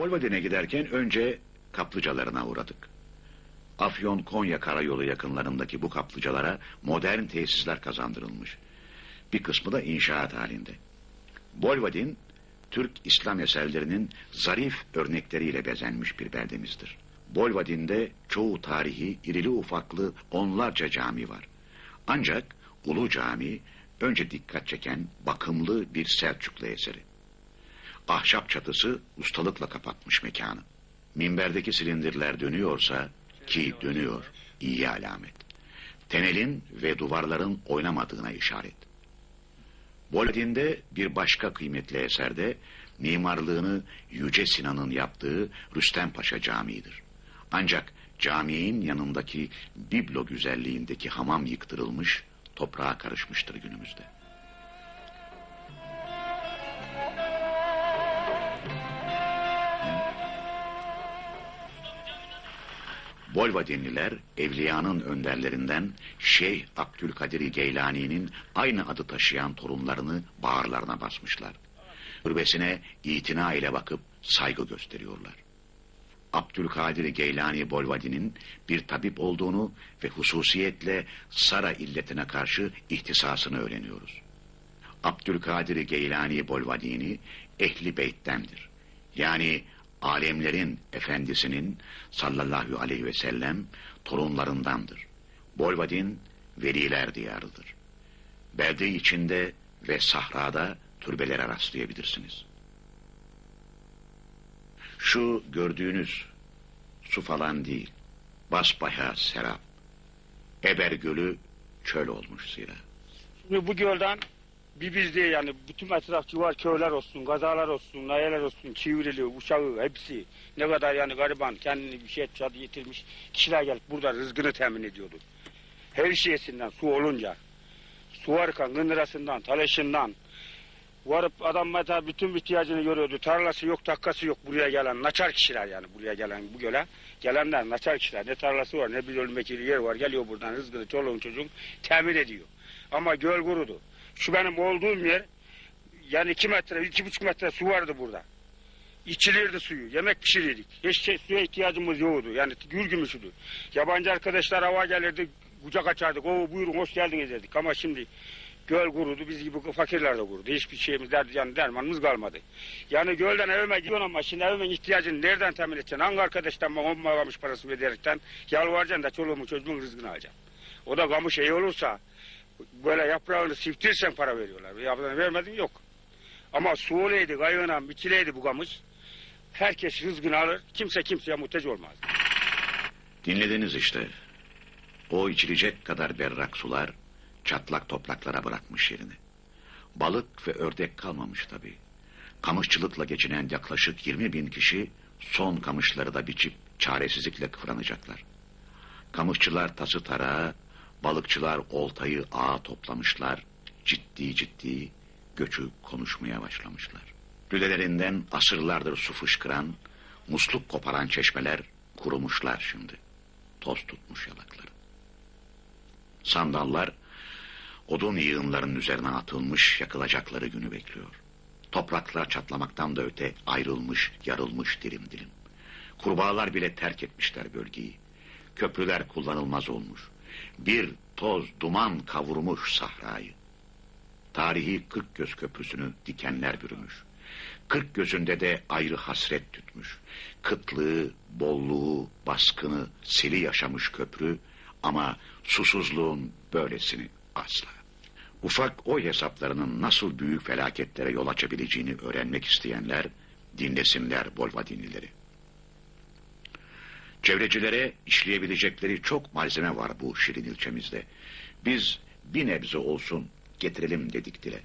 Bolvadin'e giderken önce kaplıcalarına uğradık. Afyon-Konya karayolu yakınlarındaki bu kaplıcalara modern tesisler kazandırılmış. Bir kısmı da inşaat halinde. Bolvadin, Türk İslam eserlerinin zarif örnekleriyle bezenmiş bir beldemizdir. Bolvadin'de çoğu tarihi, irili ufaklı onlarca cami var. Ancak Ulu Cami önce dikkat çeken bakımlı bir Selçuklu eseri. Ahşap çatısı ustalıkla kapatmış mekanı. Minberdeki silindirler dönüyorsa ki dönüyor iyi alamet. Tenelin ve duvarların oynamadığına işaret. Bolvadin'de bir başka kıymetli eserde mimarlığını Yüce Sinan'ın yaptığı Rüstem Paşa Camii'dir. Ancak caminin yanındaki biblo güzelliğindeki hamam yıktırılmış, toprağa karışmıştır günümüzde. Bolvadinliler evliyanın önderlerinden Şeyh Abdülkadir Geylani'nin aynı adı taşıyan torunlarını bağırlarına basmışlar. Türbesine itina ile bakıp saygı gösteriyorlar. Abdülkadir Geylani Bolvadi'nin bir tabip olduğunu ve hususiyetle Sara illetine karşı ihtisasını öğreniyoruz. Abdülkadir Geylani Bolvadini ehli beyttendir. Yani alemlerin efendisinin sallallahu aleyhi ve sellem torunlarındandır. Bolvadin veliler diyarıdır. Belde içinde ve sahrada türbelere rastlayabilirsiniz. Şu gördüğünüz su falan değil, basbayağı serap. Eber Gölü çöl olmuş zira. Şimdi bu gölden bir biz değil yani bütün etraf civar köyler olsun, gazalar olsun, nayeler olsun, çivrili, uşağı hepsi ne kadar yani gariban kendini bir şey çadı yitirmiş kişiler gelip burada rızkını temin ediyordu. Her şeysinden su olunca, su arkan, gındırasından, talaşından varıp adam mesela bütün ihtiyacını görüyordu. Tarlası yok, takkası yok buraya gelen naçar kişiler yani buraya gelen bu göle. Gelenler naçar kişiler. Ne tarlası var ne bir ölüm ekili yer var. Geliyor buradan rızkını çoluğun çocuğun temin ediyor. Ama göl kurudu. Şu benim olduğum yer yani iki metre, iki buçuk metre su vardı burada. İçilirdi suyu, yemek pişirirdik. Hiç şey, suya ihtiyacımız yoktu. Yani gül gümüşüydü. Yabancı arkadaşlar hava gelirdi, kucak açardık. O buyurun hoş geldiniz dedik. Ama şimdi göl kurudu, biz gibi fakirler de kurudu. Hiçbir şeyimiz, der, yani dermanımız kalmadı. Yani gölden evime gidiyorsun ama şimdi evimin ihtiyacını nereden temin edeceksin? Hangi arkadaştan bana olmamış parası vererekten yalvaracaksın da çoluğumun çocuğumun rızkını alacaksın. O da kamış iyi olursa böyle yaprağını siftirsen para veriyorlar. Yaprağını vermedin yok. Ama su olaydı, kayığına biçileydi bu kamış. Herkes rızkını alır, kimse kimseye muhtaç olmaz. Dinlediniz işte. O içilecek kadar berrak sular çatlak topraklara bırakmış yerini. Balık ve ördek kalmamış tabii. Kamışçılıkla geçinen yaklaşık 20 bin kişi son kamışları da biçip çaresizlikle kıvranacaklar. Kamışçılar tası tarağı, balıkçılar oltayı ağa toplamışlar, ciddi ciddi göçü konuşmaya başlamışlar. Lülelerinden asırlardır su fışkıran, musluk koparan çeşmeler kurumuşlar şimdi. Toz tutmuş yalakları. Sandallar odun yığınlarının üzerine atılmış yakılacakları günü bekliyor. Topraklar çatlamaktan da öte ayrılmış, yarılmış dilim dilim. Kurbağalar bile terk etmişler bölgeyi. Köprüler kullanılmaz olmuş. Bir toz duman kavurmuş sahrayı. Tarihi Kırk Göz Köprüsü'nü dikenler bürümüş. Kırk gözünde de ayrı hasret tütmüş. Kıtlığı, bolluğu, baskını, seli yaşamış köprü ama susuzluğun böylesini asla. Ufak oy hesaplarının nasıl büyük felaketlere yol açabileceğini öğrenmek isteyenler dinlesinler Bolvadinlileri. Çevrecilere işleyebilecekleri çok malzeme var bu şirin ilçemizde. Biz bir nebze olsun getirelim dedik dile.